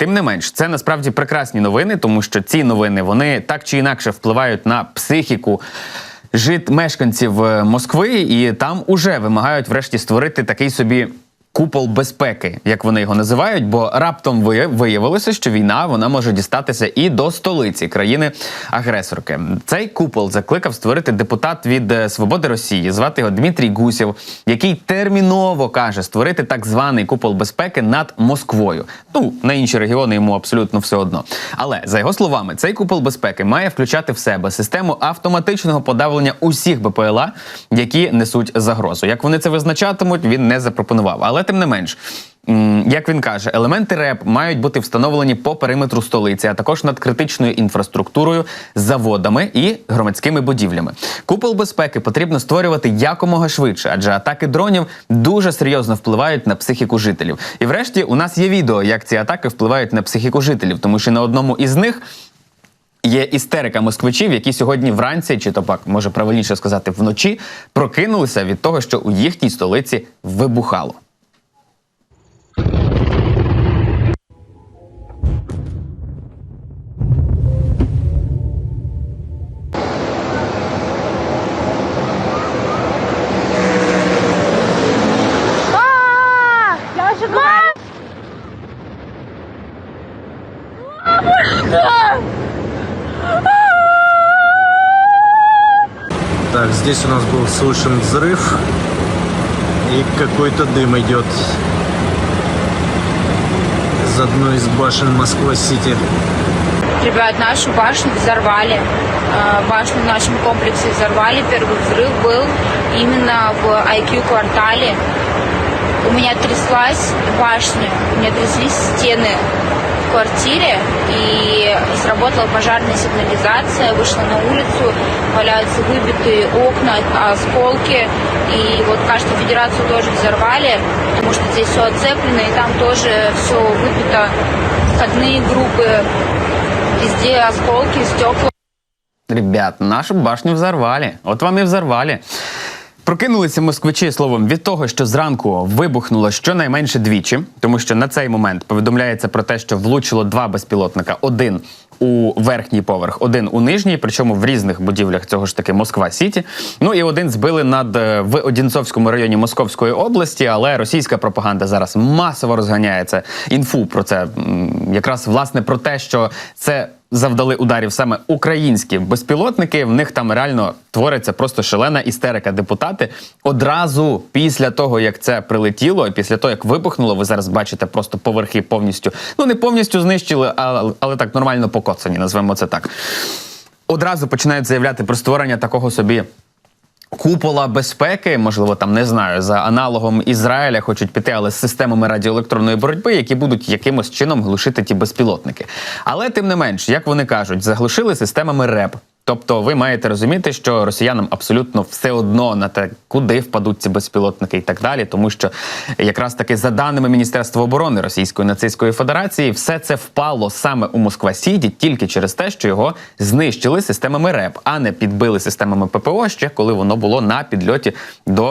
Тим не менш, це насправді прекрасні новини, тому що ці новини вони так чи інакше впливають на психіку. Жит мешканців е, Москви, і там уже вимагають врешті створити такий собі купол безпеки, як вони його називають. Бо раптом ви- виявилося, що війна вона може дістатися і до столиці країни-агресорки. Цей купол закликав створити депутат від е, Свободи Росії. Звати його Дмитрій Гусєв, який терміново каже створити так званий купол безпеки над Москвою. Ну на інші регіони йому абсолютно все одно. Але за його словами, цей купол безпеки має включати в себе систему автоматичного подавлення усіх БПЛА, які несуть загрозу. Як вони це визначатимуть, він не запропонував. Але тим не менш. Як він каже, елементи РЕП мають бути встановлені по периметру столиці, а також над критичною інфраструктурою, заводами і громадськими будівлями. Купол безпеки потрібно створювати якомога швидше, адже атаки дронів дуже серйозно впливають на психіку жителів. І врешті у нас є відео, як ці атаки впливають на психіку жителів, тому що на одному із них Є істерика москвичів, які сьогодні вранці, чи то пак може правильніше сказати, вночі прокинулися від того, що у їхній столиці вибухало. Здесь у нас был слышен взрыв и какой-то дым идет из одной из башен Москва-Сити. Ребят, нашу башню взорвали. Э, Башню в нашем комплексе взорвали. Первый взрыв был именно в IQ квартале. У меня тряслась башня, у меня тряслись стены в квартире, и сработала пожарная сигнализация, вышла на улицу, валяются выбитые окна, осколки, и вот, кажется, федерацию тоже взорвали, потому что здесь все оцеплено, и там тоже все выбито, входные группы, везде осколки, стекла. Ребят, нашу башню взорвали. От вам і взорвали. Прокинулися москвичі словом від того, що зранку вибухнуло щонайменше двічі, тому що на цей момент повідомляється про те, що влучило два безпілотника: один у верхній поверх, один у нижній, причому в різних будівлях цього ж таки Москва Сіті. Ну і один збили над е, в Одінцовському районі Московської області, але російська пропаганда зараз масово розганяється інфу про це, якраз власне про те, що це завдали ударів саме українські безпілотники. В них там реально твориться просто шалена істерика. Депутати одразу після того, як це прилетіло, після того, як вибухнуло, ви зараз бачите просто поверхи повністю. Ну не повністю знищили, але, але так нормально покоцані, назвемо це так. Одразу починають заявляти про створення такого собі. Купола безпеки, можливо, там не знаю, за аналогом Ізраїля хочуть піти, але з системами радіоелектронної боротьби, які будуть якимось чином глушити ті безпілотники. Але тим не менш, як вони кажуть, заглушили системами РЕП. Тобто, ви маєте розуміти, що росіянам абсолютно все одно на те, куди впадуть ці безпілотники і так далі, тому що якраз таки за даними Міністерства оборони Російської нацистської Федерації, все це впало саме у Москва Сіді тільки через те, що його знищили системами РЕП, а не підбили системами ППО ще коли воно було на підльоті до